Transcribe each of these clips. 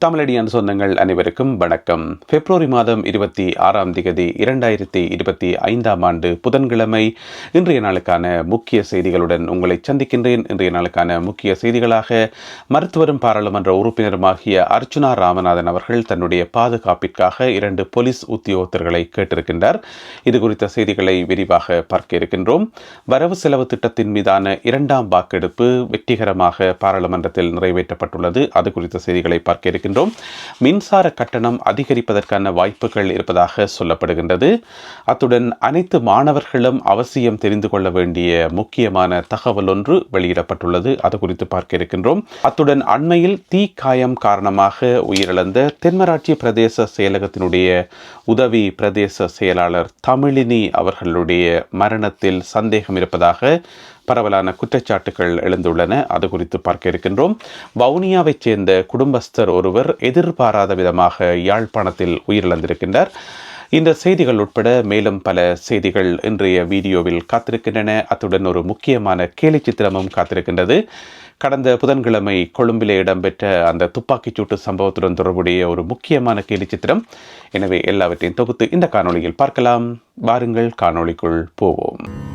தமிழடியான் சொந்தங்கள் அனைவருக்கும் வணக்கம். பிப்ரவரி மாதம் இருபத்தி ஆறாம் திகதி இரண்டாயிரத்தி இருபத்தி ஐந்தாம் ஆண்டு புதன்கிழமை இன்றைய நாளுக்கான முக்கிய செய்திகளுடன் உங்களை சந்திக்கின்றேன். இன்றைய நாளுக்கான முக்கிய செய்திகளாக மருத்துவரும் பாராளுமன்ற உறுப்பினருமாகிய அர்ச்சுனா ராமநாதன் அவர்கள் தன்னுடைய பாதுகாப்பிற்காக இரண்டு போலீஸ் உத்தியோகத்தர்களை கேட்டிருக்கின்றார். இது குறித்த செய்திகளை விரிவாக பார்க்க இருக்கின்றோம். வரவு செலவு திட்டத்தின் மீதான இரண்டாம் வாக்கெடுப்பு வெற்றிகரமாக பாராளுமன்றத்தில் நிறைவேற்றப்பட்டுள்ளது. அது குறித்த செய்திகளை பார்க்க இருக்கின்றோம் மின்சார கட்டணம் அதிகரிப்பதற்கான வாய்ப்புகள் இருப்பதாக சொல்லப்படுகின்றது. அத்துடன் அனைத்து மாணவர்களும் அவசியம் தெரிந்து கொள்ள வேண்டிய முக்கியமான தகவல் ஒன்று வெளியிடப்பட்டுள்ளது. அது குறித்து பார்க்க இருக்கின்றோம். அத்துடன் அண்மையில் தீ காயம் காரணமாக உயிரிழந்த தென்மராட்சி பிரதேச செயலகத்தினுடைய உதவி பிரதேச செயலாளர் தமிழினி அவர்களுடைய மரணத்தில் சந்தேகம் இருப்பதாக பரவலான குற்றச்சாட்டுகள் எழுந்துள்ளன. அது குறித்து பார்க்க இருக்கின்றோம். வவுனியாவைச் சேர்ந்த குடும்பஸ்தர் ஒருவர் எதிர்பாராத விதமாக யாழ்ப்பாணத்தில் உயிரிழந்திருக்கின்றார். இந்த செய்திகள் உட்பட மேலும் பல செய்திகள் இன்றைய வீடியோவில் காத்திருக்கின்றன. அத்துடன் ஒரு முக்கியமான கேலி சித்திரமும் காத்திருக்கின்றது. கடந்த புதன்கிழமை கொழும்பிலே இடம்பெற்ற அந்த துப்பாக்கிச்சூட்டு சம்பவத்துடன் தொடர்புடைய ஒரு முக்கியமான கேலி சித்திரம். எனவே எல்லாவற்றையும் தொகுத்து இந்த காணொளியில் பார்க்கலாம். வாருங்கள் காணொளிக்குள் போவோம்.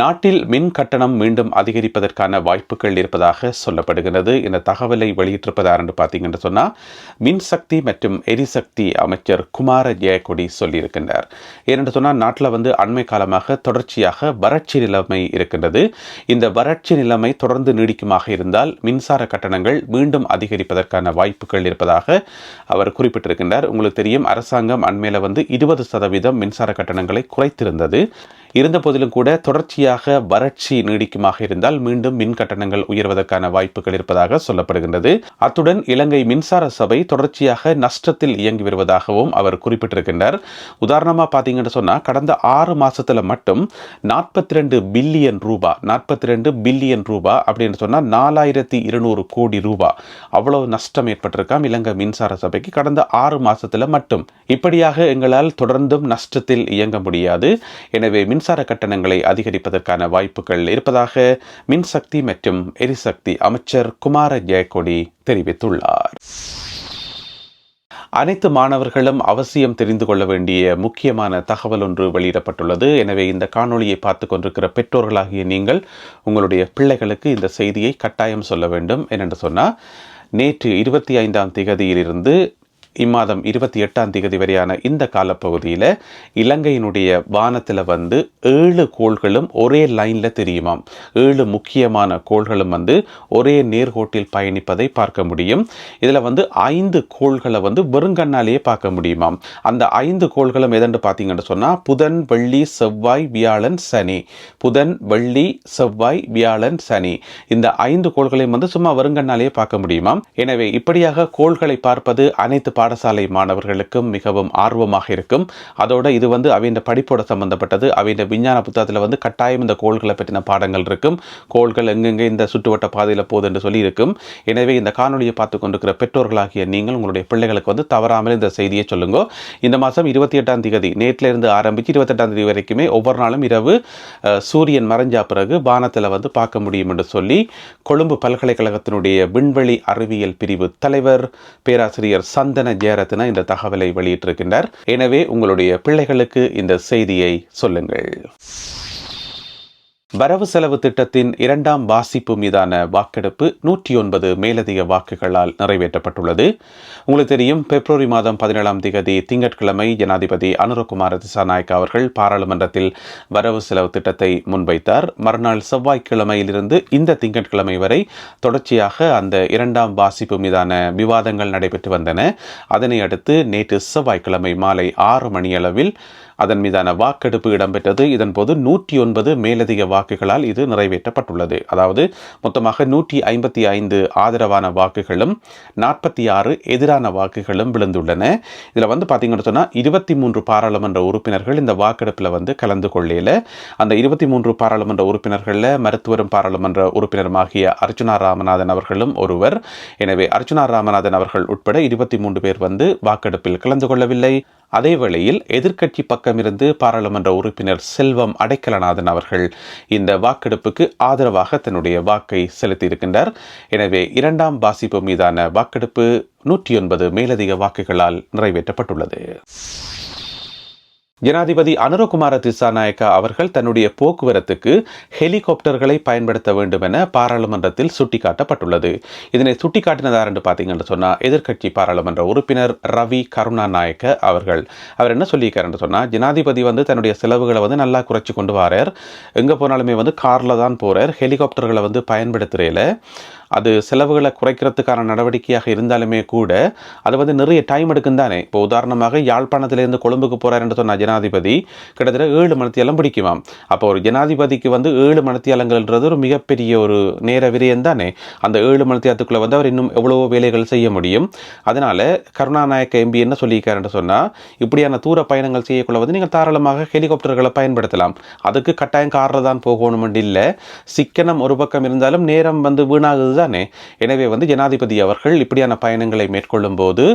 நாட்டில் மின் கட்டணம் மீண்டும் அதிகரிப்பதற்கான வாய்ப்புகள் இருப்பதாக சொல்லப்படுகிறது இந்த தகவலை வெளியிட்டிருப்பதார் என்று பார்த்தீங்கன்னு சொன்னால் மின்சக்தி மற்றும் எரிசக்தி அமைச்சர் குமார ஜெயக்கொடி சொல்லியிருக்கின்றார். ஏனென்று சொன்னால் நாட்டில் வந்து அண்மை காலமாக தொடர்ச்சியாக வறட்சி நிலைமை இருக்கின்றது. இந்த வறட்சி நிலைமை தொடர்ந்து நீடிக்குமாக இருந்தால் மின்சார கட்டணங்கள் மீண்டும் அதிகரிப்பதற்கான வாய்ப்புகள் இருப்பதாக அவர் குறிப்பிட்டிருக்கின்றார். உங்களுக்கு தெரியும் அரசாங்கம் அண்மையில் வந்து இருபது சதவீதம் மின்சார கட்டணங்களை குறைத்திருந்தது. இருந்த போதிலும் கூட தொடர்ச்சியாக வறட்சி நீடிக்குமாக இருந்தால் மீண்டும் மின் கட்டணங்கள் உயர்வதற்கான வாய்ப்புகள் இருப்பதாக சொல்லப்படுகின்றது. அத்துடன் இலங்கை மின்சார சபை தொடர்ச்சியாக நஷ்டத்தில் இயங்கி வருவதாகவும் அவர் குறிப்பிட்டிருக்கின்றார். உதாரணமாக பார்த்தீங்கன்னு சொன்னால் கடந்த ஆறு மாசத்துல மட்டும் நாற்பத்தி ரெண்டு பில்லியன் ரூபா நாற்பத்தி ரெண்டு பில்லியன் ரூபா அப்படின்னு சொன்னால் நாலாயிரத்தி இருநூறு கோடி ரூபா அவ்வளவு நஷ்டம் ஏற்பட்டிருக்காம் இலங்கை மின்சார சபைக்கு கடந்த ஆறு மாசத்துல மட்டும். இப்படியாக எங்களால் தொடர்ந்தும் நஷ்டத்தில் இயங்க முடியாது. எனவே மின்சார கட்டணங்களை அதிகரிப்பதற்கான வாய்ப்புகள் இருப்பதாக மின்சக்தி மற்றும் எரிசக்தி அமைச்சர் குமார ஜெயக்கொடி தெரிவித்துள்ளார். அனைத்து மாணவர்களும் அவசியம் தெரிந்து கொள்ள வேண்டிய முக்கியமான தகவல் ஒன்று வெளியிடப்பட்டுள்ளது. எனவே இந்த காணொளியை பார்த்து கொண்டிருக்கிற பெற்றோர்களாகிய நீங்கள் உங்களுடைய பிள்ளைகளுக்கு இந்த செய்தியை கட்டாயம் சொல்ல வேண்டும். என்னென்று சொன்னால் நேற்று இருபத்தி ஐந்தாம் திகதியிலிருந்து இம்மாதம் இருபத்தி எட்டாம் தேதி வரையான இந்த காலப்பகுதியில் இலங்கையினுடைய வானத்தில் வந்து ஏழு கோள்களும் ஒரே லைனில் தெரியுமாம். ஏழு முக்கியமான கோள்களும் வந்து ஒரே நேர்கோட்டில் பயணிப்பதை பார்க்க முடியும். இதில் வந்து ஐந்து கோள்களை வந்து வெறுங்கண்ணாலேயே பார்க்க முடியுமாம். அந்த ஐந்து கோள்களும் எதென்று பார்த்தீங்கன்னு சொன்னால் புதன் வெள்ளி செவ்வாய் வியாழன் சனி. புதன் வெள்ளி செவ்வாய் வியாழன் சனி. இந்த ஐந்து கோள்களையும் வந்து சும்மா வெறுங்கண்ணாலேயே பார்க்க முடியுமாம். எனவே இப்படியாக கோள்களை பார்ப்பது அனைத்து பாடசாலை மாணவர்களுக்கும் மிகவும் ஆர்வமாக இருக்கும். அதோட இது வந்து அவையின் படிப்போட சம்பந்தப்பட்டது. அவையின் விஞ்ஞான புத்தகத்தில் வந்து கட்டாயம் இந்த கோள்களை பற்றின பாடங்கள் இருக்கும். கோள்கள் எங்கெங்கே இந்த சுற்றுவட்ட பாதையில் போகுது என்று சொல்லி இருக்கும். எனவே இந்த காணொலியை பார்த்து கொண்டிருக்கிற பெற்றோர்களாகிய நீங்கள் உங்களுடைய பிள்ளைகளுக்கு வந்து தவறாமல் இந்த செய்தியை சொல்லுங்க. இந்த மாதம் இருபத்தி எட்டாம் தேதி நேற்றிலிருந்து ஆரம்பித்து இருபத்தெட்டாம் தேதி வரைக்குமே ஒவ்வொரு நாளும் இரவு சூரியன் மறைஞ்சா பிறகு வானத்தில் வந்து பார்க்க முடியும் என்று சொல்லி கொழும்பு பல்கலைக்கழகத்தினுடைய விண்வெளி அறிவியல் பிரிவு தலைவர் பேராசிரியர் சந்தன ஜெயரத்ன இந்த தகவலை வெளியிட்டிருக்கின்றார். எனவே உங்களுடைய பிள்ளைகளுக்கு இந்த செய்தியை சொல்லுங்கள். வரவு செலவு திட்டத்தின் இரண்டாம் வாசிப்பு மீதான வாக்கெடுப்பு நூற்றி ஒன்பது மேலதிக வாக்குகளால் நிறைவேற்றப்பட்டுள்ளது. உங்களுக்கு தெரியும் பிப்ரவரி மாதம் பதினேழாம் திகதி திங்கட்கிழமை ஜனாதிபதி அனுரகுமார திசாநாயக் அவர்கள் பாராளுமன்றத்தில் வரவு செலவு திட்டத்தை முன்வைத்தார். மறுநாள் செவ்வாய்க்கிழமையிலிருந்து இந்த திங்கட்கிழமை வரை தொடர்ச்சியாக அந்த இரண்டாம் வாசிப்பு மீதான விவாதங்கள் நடைபெற்று வந்தன. அதனை அடுத்து நேற்று செவ்வாய்க்கிழமை மாலை ஆறு மணியளவில் அதன் மீதான வாக்கெடுப்பு இடம்பெற்றது. இதன்போது நூற்றி ஒன்பது மேலதிக வாக்குகளால் இது நிறைவேற்றப்பட்டுள்ளது. அதாவது மொத்தமாக நூற்றி ஐம்பத்தி ஐந்து ஆதரவான வாக்குகளும் நாற்பத்தி ஆறு எதிரான வாக்குகளும் விழுந்துள்ளன. இதில் வந்து பார்த்தீங்கன்னு சொன்னால் இருபத்தி மூன்று பாராளுமன்ற உறுப்பினர்கள் இந்த வாக்கெடுப்பில் வந்து கலந்து கொள்ளையில் அந்த இருபத்தி மூன்று பாராளுமன்ற உறுப்பினர்களில் மருத்துவரும் பாராளுமன்ற உறுப்பினருமாகிய அர்ஜுனா ராமநாதன் அவர்களும் ஒருவர். எனவே அர்ஜுனா ராமநாதன் அவர்கள் உட்பட இருபத்தி மூன்று பேர் வந்து வாக்கெடுப்பில் கலந்து கொள்ளவில்லை. அதே வேளையில் எதிர்க்கட்சி பக்கமிருந்து பாராளுமன்ற உறுப்பினர் செல்வம் அடைக்கலநாதன் அவர்கள் இந்த வாக்கெடுப்புக்கு ஆதரவாக தன்னுடைய வாக்கை செலுத்தியிருக்கின்றார். எனவே இரண்டாம் வாசிப்பு மீதான வாக்கெடுப்பு நூற்றி ஒன்பது மேலதிக வாக்குகளால் நிறைவேற்றப்பட்டுள்ளது. ஜனாதிபதி அனுரகுமார திசாநாயக்கா அவர்கள் தன்னுடைய போக்குவரத்துக்கு ஹெலிகாப்டர்களை பயன்படுத்த வேண்டும் என பாராளுமன்றத்தில் சுட்டிக்காட்டப்பட்டுள்ளது. இதனை சுட்டிக்காட்டினதார் என்று பார்த்தீங்கன்னு சொன்னால் எதிர்க்கட்சி பாராளுமன்ற உறுப்பினர் ரவி கருணாநாயக்க அவர்கள். அவர் என்ன சொல்லியிருக்காருன்னு சொன்னால் ஜனாதிபதி வந்து தன்னுடைய செலவுகளை வந்து நல்லா குறைச்சி கொண்டு வரார். எங்கே போனாலுமே வந்து காரில் தான் போகிறார் ஹெலிகாப்டர்களை வந்து பயன்படுத்துறையில் அது செலவுகளை குறைக்கிறதுக்கான நடவடிக்கையாக இருந்தாலுமே கூட அது வந்து நிறைய டைம் எடுக்கும் தானே. இப்போ உதாரணமாக யாழ்ப்பாணத்திலிருந்து கொழும்புக்கு போகிறார் என்று சொன்ன ஜனாதிபதி கிட்டத்தட்ட ஏழு மணித்தியாலம் பிடிக்குமாம். அப்போ ஒரு ஜனாதிபதிக்கு வந்து ஏழு மணித்தியாலங்கள்ன்றது ஒரு மிகப்பெரிய ஒரு நேர விரயம் தானே. அந்த ஏழு மணித்தியாலத்துக்குள்ளே வந்து அவர் இன்னும் எவ்வளவோ வேலைகள் செய்ய முடியும். அதனால் கருணாநாயக்க எம்பி என்ன சொல்லியிருக்காருன்னு சொன்னால் இப்படியான தூர பயணங்கள் செய்யக்குள்ள வந்து நீங்கள் தாராளமாக ஹெலிகாப்டர்களை பயன்படுத்தலாம். அதுக்கு கட்டாயம் காரில் தான் போகணும் இல்லை. சிக்கனம் ஒரு பக்கம் இருந்தாலும் நேரம் வந்து வீணாகுது தானே? எனவே வந்து ஜனாதிபதி அவர்கள் இப்படியான பயணங்களை மேற்கொள்ளும் போது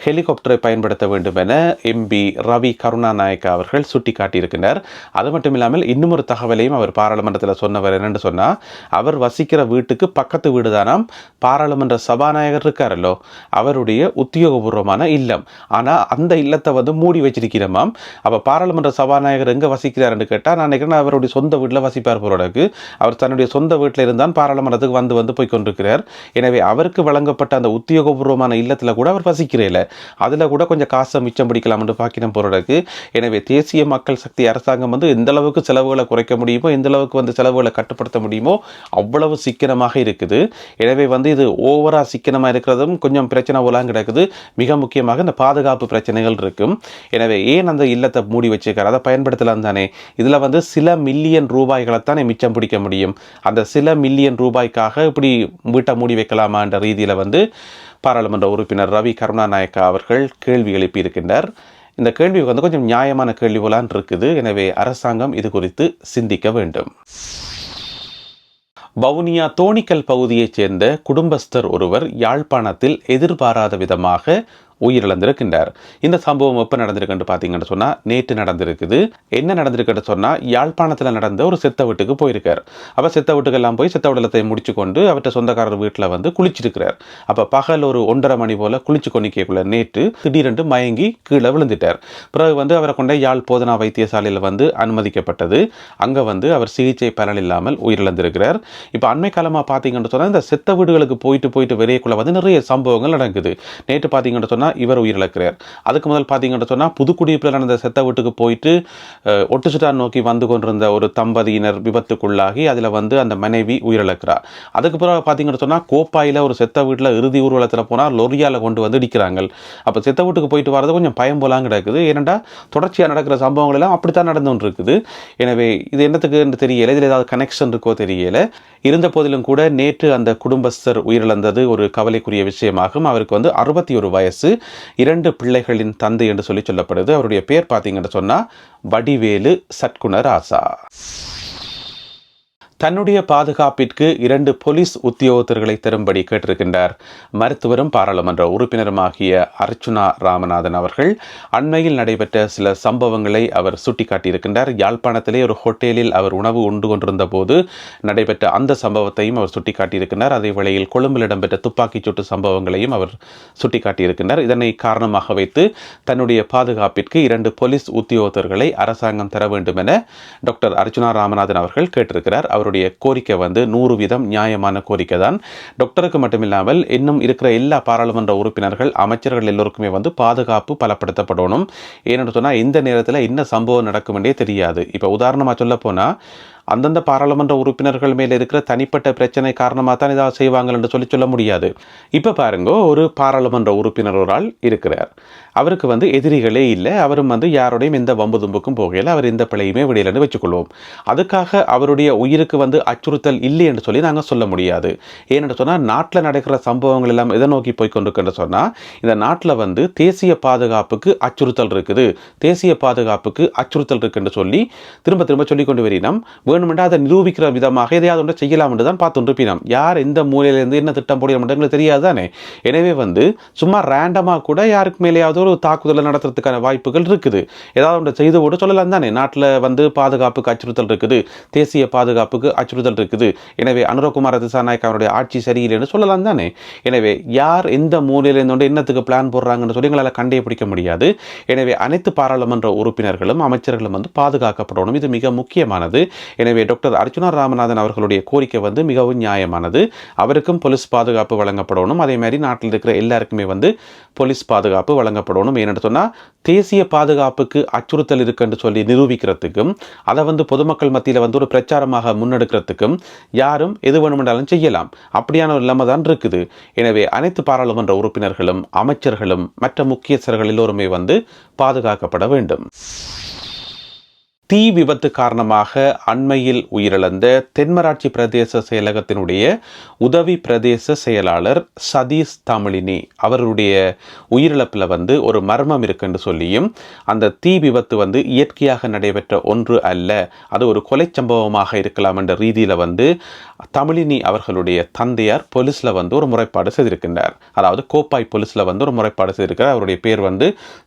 ஹெலிகாப்டரை பயன்படுத்த வேண்டும் என எம்பி ரவி கருணாநாயக்க அவர்கள் சுட்டிக்காட்டியிருக்கிறார். அது மட்டும் இல்லாமல் இன்னும் ஒரு தகவலையும் அவர் பாராளுமன்றத்தில் சொன்னவர் என்னென்னு சொன்னால் அவர் வசிக்கிற வீட்டுக்கு பக்கத்து வீடு தானாம் பாராளுமன்ற சபாநாயகர் இருக்காரல்லோ அவருடைய உத்தியோகபூர்வமான இல்லம். ஆனால் அந்த இல்லத்தை வந்து மூடி வச்சிருக்கிறோமாம். அப்போ பாராளுமன்ற சபாநாயகர் எங்கே வசிக்கிறாருன்னு கேட்டால் நான் நினைக்கிறேன் அவருடைய சொந்த வீட்டில் வசிப்பார் போறதுக்கு அவர் தன்னுடைய சொந்த வீட்டில் இருந்தான் பாராளுமன்றத்துக்கு வந்து வந்து போய் கொண்டிருக்கிறார் எனவே அவருக்கு வழங்கப்பட்ட அந்த உத்தியோகபூர்வமான இல்லத்தில் கூட அவர் வசிக்கிறேன் அதில் கூட கொஞ்சம் காசை மிச்சம் பிடிக்கலாம்னு பாக்கினம் போகிறதுக்கு எனவே தேசிய மக்கள் சக்தி அரசாங்கம் வந்து எந்த அளவுக்கு செலவுகளை குறைக்க முடியுமோ எந்த அளவுக்கு வந்து செலவுகளை கட்டுப்படுத்த முடியுமோ அவ்வளவு சிக்கனமாக இருக்குது. எனவே வந்து இது ஓவராக சிக்கனமாக இருக்கிறதும் கொஞ்சம் பிரச்சனை போலாம் கிடக்குது. மிக முக்கியமாக இந்த பாதுகாப்பு பிரச்சனைகள் இருக்கும். எனவே ஏன் அந்த இல்லத்தை மூடி வச்சுருக்காரு? அதை பயன்படுத்தலாம் தானே. இதில் வந்து சில மில்லியன் ரூபாய்களை தானே மிச்சம் பிடிக்க முடியும். அந்த சில மில்லியன் ரூபாய்க்காக இப்படி வீட்டை மூடி வைக்கலாமான்ற ரீதியில் வந்து பாராளுமன்ற உறுப்பினர் ரவி கருணாநாயக்கா அவர்கள் கேள்வி எழுப்பியிருக்கின்றார் இந்த கேள்வி வந்து கொஞ்சம் நியாயமான கேள்வி போலான் இருக்குது. எனவே அரசாங்கம் இது குறித்து சிந்திக்க வேண்டும். வவுனியா தோணிக்கல் பகுதியைச் சேர்ந்த குடும்பஸ்தர் ஒருவர் யாழ்ப்பாணத்தில் எதிர்பாராத விதமாக உயிரிழந்திருக்கின்றார். இந்த சம்பவம் எப்போ நடந்திருக்குன்னு பார்த்தீங்கன்னு சொன்னால் நேற்று நடந்திருக்குது. என்ன நடந்திருக்குன்னு சொன்னால் யாழ்ப்பாணத்தில் நடந்த ஒரு செத்த வீட்டுக்கு போயிருக்கார். அப்போ செத்த வீட்டுக்கெல்லாம் போய் செத்த உடலத்தை முடிச்சு கொண்டு அவர்கிட்ட சொந்தக்காரர் வீட்டில் வந்து குளிச்சிருக்கிறார். அப்போ பகல் ஒரு ஒன்றரை மணி போல் குளிச்சு கொண்டிக்கக்குள்ள நேற்று திடீரென்று மயங்கி கீழே விழுந்துட்டார். பிறகு வந்து அவரை கொண்ட யாழ் போதனா வைத்தியசாலையில் வந்து அனுமதிக்கப்பட்டது. அங்கே வந்து அவர் சிகிச்சை பலன் இல்லாமல் உயிரிழந்திருக்கிறார். இப்போ அண்மை காலமாக பார்த்தீங்கன்னு சொன்னால் இந்த செத்த வீடுகளுக்கு போயிட்டு போயிட்டு விரையக்குள்ள வந்து நிறைய சம்பவங்கள் நடக்குது. நேற்று பார்த்தீங்கன்னு சொன்னால் இவர் உயிரிழக்கிறார். அதுக்கு முதல் பார்த்தீங்கன்னு சொன்னால் புதுக்குடியிருப்பில் நடந்த செத்த வீட்டுக்கு போயிட்டு ஒட்டுசுட்டான் நோக்கி வந்து கொண்டிருந்த ஒரு தம்பதியினர் விபத்துக்குள்ளாகி அதில் வந்து அந்த மனைவி உயிரிழக்கிறார். அதுக்கு பிறகு பார்த்தீங்கன்னு சொன்னால் கோப்பாயில் ஒரு செத்த வீட்டில் இறுதி ஊர்வலத்தில் போனால் லொரியால் கொண்டு வந்து இடிக்கிறாங்க அப்போ செத்த வீட்டுக்கு போயிட்டு வரது கொஞ்சம் பயம் போலாம் கிடக்குது. ஏனெண்டா தொடர்ச்சியாக நடக்கிற சம்பவங்கள் எல்லாம் அப்படித்தான் நடந்து இருக்குது எனவே இது என்னத்துக்கு என்று தெரியல. இதில் ஏதாவது கனெக்ஷன் இருக்கோ தெரியல. இருந்த போதிலும் கூட நேற்று அந்த குடும்பஸ்தர் உயிரிழந்தது ஒரு கவலைக்குரிய விஷயமாகும். அவருக்கு வந்து அறுபத்தி ஒரு வயசு. இரண்டு பிள்ளைகளின் தந்தை என்று சொல்லி சொல்லப்படுது. அவருடைய பேர் பார்த்தீங்கன்னு சொன்னால் வடிவேலு சட்குணராசா. தன்னுடைய பாதுகாப்பிற்கு இரண்டு போலீஸ் உத்தியோகத்தர்களை தரும்படி கேட்டிருக்கின்றார். மருத்துவரும் பாராளுமன்ற உறுப்பினருமாகிய அர்ச்சுனா ராமநாதன் அவர்கள் அண்மையில் நடைபெற்ற சில சம்பவங்களை அவர் சுட்டிக்காட்டியிருக்கின்றார். யாழ்ப்பாணத்திலே ஒரு ஹோட்டலில் அவர் உணவு உண்டு கொண்டிருந்த போது நடைபெற்ற அந்த சம்பவத்தையும் அவர் சுட்டிக்காட்டியிருக்கின்றார். அதே வேளையில் கொழும்பில் இடம்பெற்ற துப்பாக்கிச் சூட்டு சம்பவங்களையும் அவர் சுட்டிக்காட்டியிருக்கின்றார். இதனை காரணமாக வைத்து தன்னுடைய பாதுகாப்பிற்கு இரண்டு போலீஸ் உத்தியோகத்தர்களை அரசாங்கம் தர வேண்டும் என டாக்டர் அர்ச்சுனா ராமநாதன் அவர்கள் கேட்டிருக்கிறார். அவர் அவருடைய கோரிக்கை வந்து நூறு வீதம் நியாயமான கோரிக்கை தான். டாக்டருக்கு மட்டுமில்லாமல் இன்னும் இருக்கிற எல்லா பாராளுமன்ற உறுப்பினர்கள் அமைச்சர்கள் எல்லோருக்குமே வந்து பாதுகாப்பு பலப்படுத்தப்படணும். ஏன்னு சொன்னால் இந்த நேரத்தில் என்ன சம்பவம் நடக்குமென்றே தெரியாது. இப்போ உதாரணமாக சொல்ல போனால் அந்தந்த பாராளுமன்ற உறுப்பினர்கள் மேலே இருக்கிற தனிப்பட்ட பிரச்சனை காரணமாக தான் இதாக செய்வாங்கன்னு சொல்லி சொல்ல முடியாது. இப்போ பாருங்க ஒரு பாராளுமன்ற உறுப்பினர் ஒரு ஆள் இருக்கிறார். அவருக்கு வந்து எதிரிகளே இல்லை. அவரும் வந்து யாரோடையும் எந்த வம்பு தும்புக்கும் போகையில் அவர் எந்த பிழையுமே விடையிலன்னு வச்சுக்கொள்வோம். அதுக்காக அவருடைய உயிருக்கு வந்து அச்சுறுத்தல் இல்லை என்று சொல்லி நாங்கள் சொல்ல முடியாது. ஏனென்று சொன்னால் நாட்டில் நடக்கிற சம்பவங்கள் எல்லாம் எதை நோக்கி போய் கொண்டிருக்குன்னு சொன்னால் இந்த நாட்டில் வந்து தேசிய பாதுகாப்புக்கு அச்சுறுத்தல் இருக்குது. தேசிய பாதுகாப்புக்கு அச்சுறுத்தல் இருக்குன்னு சொல்லி திரும்ப திரும்ப சொல்லிக்கொண்டு கொண்டு வேணுமெண்டா அதை நிரூபிக்கிற விதமாக எதையாவது ஒன்று செய்யலாம் என்று தான் பார்த்துருப்பினோம் யார் எந்த மூலையிலேருந்து என்ன திட்டம் போடுகிறோம் எங்களுக்கு தெரியாது தானே? எனவே வந்து சும்மா ரேண்டமாக கூட யாருக்கு மேலேயாவது ஒரு தாக்குதலை நடத்துறதுக்கான வாய்ப்புகள் இருக்குது. ஏதாவது ஒன்று செய்து போட்டு சொல்லலாம் தானே. நாட்டில் வந்து பாதுகாப்புக்கு அச்சுறுத்தல் இருக்குது. தேசிய பாதுகாப்புக்கு அச்சுறுத்தல் இருக்குது. எனவே அனுரகுமார திசாநாயக் அவருடைய ஆட்சி சரியில்லைன்னு சொல்லலாம் தானே. எனவே யார் எந்த மூலையிலேருந்து என்னத்துக்கு பிளான் போடுறாங்கன்னு சொல்லி எங்களால் கண்டே பிடிக்க முடியாது. எனவே அனைத்து பாராளுமன்ற உறுப்பினர்களும் அமைச்சர்களும் வந்து பாதுகாக்கப்படணும். இது மிக முக்கியமானது. எனவே டாக்டர் அர்ஜுனா ராமநாதன் அவர்களுடைய கோரிக்கை வந்து மிகவும் நியாயமானது. அவருக்கும் போலீஸ் பாதுகாப்பு வழங்கப்படணும். அதே மாதிரி நாட்டில் இருக்கிற எல்லாருக்குமே வந்து போலீஸ் பாதுகாப்பு வழங்கப்படணும். ஏன்னு சொன்னால் தேசிய பாதுகாப்புக்கு அச்சுறுத்தல் இருக்குன்னு சொல்லி நிரூபிக்கிறதுக்கும் அதை வந்து பொதுமக்கள் மத்தியில் வந்து ஒரு பிரச்சாரமாக முன்னெடுக்கிறதுக்கும் யாரும் எது வேணுமென்றாலும் செய்யலாம். அப்படியான ஒரு நிலைமை தான் இருக்குது. எனவே அனைத்து பாராளுமன்ற உறுப்பினர்களும் அமைச்சர்களும் மற்ற முக்கியஸ்தர்கள் எல்லோருமே வந்து பாதுகாக்கப்பட வேண்டும். தீ விபத்து காரணமாக அண்மையில் உயிரிழந்த தென்மராட்சி பிரதேச செயலகத்தினுடைய உதவி பிரதேச செயலாளர் சதீஷ் தமிழினி அவருடைய உயிரிழப்பில் வந்து ஒரு மர்மம் இருக்குன்னு சொல்லியும் அந்த தீ விபத்து வந்து இயற்கையாக நடைபெற்ற ஒன்று அல்ல அது ஒரு கொலை சம்பவமாக இருக்கலாம் என்ற ரீதியில் வந்து தமிழினி அவர்களுடைய தந்தையார் போலீஸில் வந்து ஒரு முறைப்பாடு செய்திருக்கின்றார். அதாவது கோப்பாய் போலீஸில் வந்து ஒரு முறைப்பாடு செய்திருக்கிறார். அவருடைய பேர் வந்து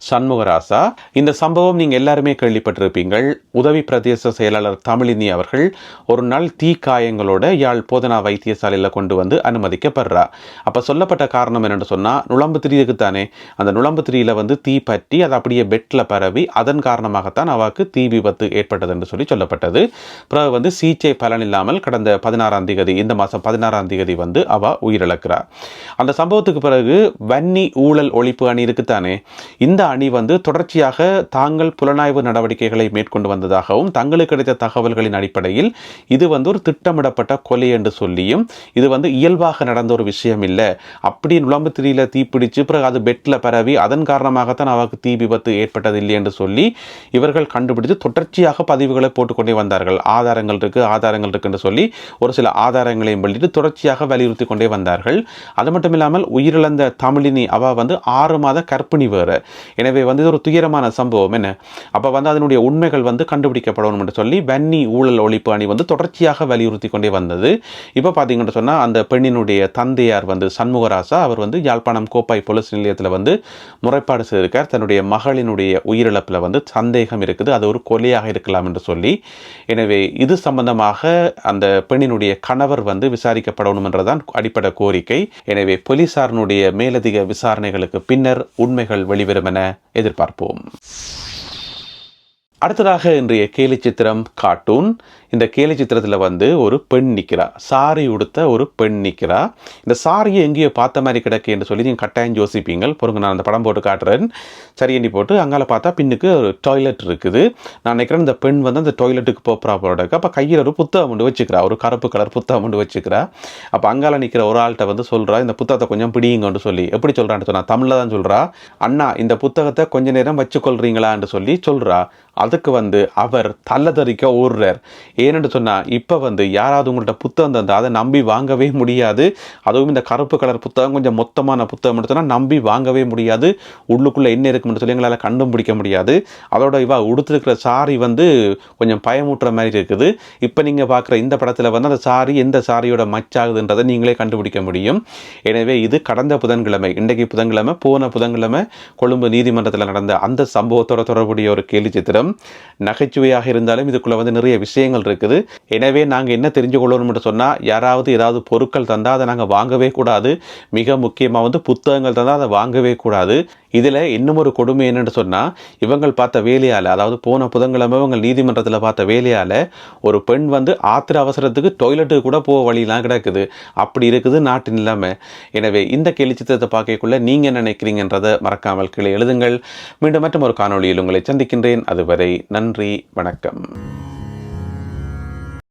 சண்முகராசா. இந்த சம்பவம் நீங்கள் எல்லாருமே கேள்விப்பட்டிருப்பீங்கள். உதவி பிரதேச செயலாளர் தமிழினி அவர்கள் ஒரு நாள் தீ காயங்களோட யாழ் போதனா வைத்தியசாலையில் கொண்டு வந்து அனுமதிக்கப்படுறா. அப்போ சொல்லப்பட்ட காரணம் என்னென்னு சொன்னால் நுழம்பு திரியுக்கு தானே. அந்த நுழம்பு திரியில் வந்து தீ பற்றி அது அப்படியே பெட்டில் பரவி அதன் காரணமாகத்தான் அவாக்கு தீ விபத்து ஏற்பட்டது என்று சொல்லி சொல்லப்பட்டது. பிறகு வந்து சிகிச்சை பலன் இல்லாமல் கடந்த பதினாறாம் பதினாறாம் தேதி இந்த மாதம் பதினாறாம் தேதி வந்து அவ உயிரிழக்கிறார். அந்த சம்பவத்துக்கு பிறகு வன்னி ஊழல் ஒழிப்பு அணி இருக்குத்தானே? இந்த அணி வந்து தொடர்ச்சியாக தாங்கள் புலனாய்வு நடவடிக்கைகளை மேற்கொண்டு வந்ததாகவும் தங்களுக்கு கிடைத்த தகவல்களின் அடிப்படையில் இது வந்து ஒரு திட்டமிடப்பட்ட கொலை என்று சொல்லியும் இது வந்து இயல்பாக நடந்த ஒரு விஷயம் இல்லை. அப்படி நுழம்பு திரியில தீப்பிடிச்சு பிறகு அது பெட்டில் பரவி அதன் காரணமாகத்தான் அவருக்கு தீ விபத்து ஏற்பட்டது இல்லை என்று சொல்லி இவர்கள் கண்டுபிடித்து தொடர்ச்சியாக பதிவுகளை போட்டுக்கொண்டே வந்தார்கள். ஆதாரங்கள் இருக்கு ஆதாரங்கள் இருக்குன்னு சொல்லி ஒரு சில ஆதாரங்களையும் வெளியிட்டு தொடர்ச்சியாக வலியுறுத்தி கொண்டே வந்தார்கள். அது மட்டும் இல்லாமல் உயிரிழந்த தமிழினி அவ வந்து ஆறு மாத கற்பிணி வேறு. எனவே வந்து இது ஒரு துயரமான சம்பவம் என்ன? அப்போ வந்து அதனுடைய உண்மைகள் வந்து கண்டுபிடிக்கப்படணும் என்று சொல்லி வன்னி ஊழல் ஒழிப்பு அணி வந்து தொடர்ச்சியாக வலியுறுத்தி கொண்டே வந்தது. இப்போ பார்த்தீங்கன்னு சொன்னால் அந்த பெண்ணினுடைய தந்தையார் வந்து சண்முகராசா அவர் வந்து யாழ்ப்பாணம் கோப்பாய் போலீஸ் நிலையத்தில் வந்து முறைப்பாடு செய்திருக்கார். தன்னுடைய மகளினுடைய உயிரிழப்பில் வந்து சந்தேகம் இருக்குது. அது ஒரு கொலையாக இருக்கலாம் என்று சொல்லி. எனவே இது சம்பந்தமாக அந்த பெண்ணினுடைய கணவர் வந்து விசாரிக்கப்படணும் என்றதான் அடிப்படை கோரிக்கை. எனவே போலீசாரனுடைய மேலதிக விசாரணைகளுக்கு பின்னர் உண்மைகள் வெளிவரும் என எதிர்பார்ப்போம். அடுத்ததாக இன்றைய கேலி சித்திரம் கார்ட்டூன். இந்த கேலி சித்திரத்தில் வந்து ஒரு பெண் நிற்கிறா சாரி உடுத்த ஒரு பெண் நிற்கிறா இந்த சாரியை எங்கேயோ பார்த்த மாதிரி கிடக்கு என்று சொல்லி நீங்கள் கட்டாயம் யோசிப்பீங்கள். பொறுங்க நான் அந்த படம் போட்டு காட்டுறேன். சரி எண்ணி போட்டு அங்கால பார்த்தா பின்னுக்கு ஒரு டாய்லெட் இருக்குது. நான் நினைக்கிறேன் இந்த பெண் வந்து அந்த டாய்லெட்டுக்கு போகிறா போடக்கு அப்போ கையில் ஒரு புத்தகம் கொண்டு வச்சுக்கிறா. ஒரு கருப்பு கலர் புத்தகம் கொண்டு வச்சுக்கிறா. அப்போ அங்கால நிற்கிற ஒரு ஆள்கிட்ட வந்து சொல்கிறா இந்த புத்தகத்தை கொஞ்சம் பிடிங்கன்னு சொல்லி. எப்படி சொல்கிறான்னு சொன்னா தமிழில் தான் சொல்கிறா அண்ணா இந்த புத்தகத்தை கொஞ்ச நேரம் வச்சுக்கொள்றீங்களான்னு சொல்லி சொல்கிறா அதுக்கு வந்து அவர் தள்ளதறிக்க ஓடுறார். ஏன்னு சொன்னால் இப்போ வந்து யாராவது உங்கள்கிட்ட புத்தகம் தந்தால் அதை நம்பி வாங்கவே முடியாது. அதுவும் இந்த கருப்பு கலர் புத்தகம் கொஞ்சம் மொத்தமான புத்தகம் சொன்னால் நம்பி வாங்கவே முடியாது. உள்ளுக்குள்ளே என்ன இருக்குன்னு சொல்லி எங்களால் கண்டும் பிடிக்க முடியாது. அதோட இவா உடுத்திருக்கிற சாரி வந்து கொஞ்சம் பயமூட்டுற மாதிரி இருக்குது. இப்போ நீங்கள் பார்க்குற இந்த படத்தில் வந்து அந்த சாரி எந்த சாரியோட மச்சாகுதுன்றதை நீங்களே கண்டுபிடிக்க முடியும். எனவே இது கடந்த புதன்கிழமை இன்றைக்கு புதன்கிழமை போன புதன்கிழமை கொழும்பு நீதிமன்றத்தில் நடந்த அந்த சம்பவத்தோட தொடர்புடைய ஒரு கேலி சித்திரம். நகைச்சுவையாக இருந்தாலும் இதுக்குள்ளே வந்து நிறைய விஷயங்கள் இருக்குது. எனவே நாங்கள் என்ன தெரிஞ்சு கொள்ளணும்னு சொன்னால் யாராவது ஏதாவது பொருட்கள் தந்தால் அதை நாங்கள் வாங்கவே கூடாது. மிக முக்கியமாக வந்து புத்தகங்கள் தந்தால் அதை வாங்கவே கூடாது. இதில் இன்னும் ஒரு கொடுமை என்னென்னு சொன்னால் இவங்கள் பார்த்த வேலையால் அதாவது போன புதன்கிழமை இவங்க நீதிமன்றத்தில் பார்த்த வேலையால் ஒரு பெண் வந்து ஆத்திர அவசரத்துக்கு டொய்லெட்டுக்கு கூட போக வழியெலாம் கிடக்குது. அப்படி இருக்குது நாட்டின் நிலைமை. எனவே இந்த கேலி சித்திரத்தை பார்க்கக்குள்ள நீங்கள் என்ன நினைக்கிறீங்கன்றதை மறக்காமல் கீழே எழுதுங்கள். மீண்டும் மற்றும் ஒரு காணொலியில் உங்களை சந்திக்கின்றேன். அதுவரை நன்றி வணக்கம்.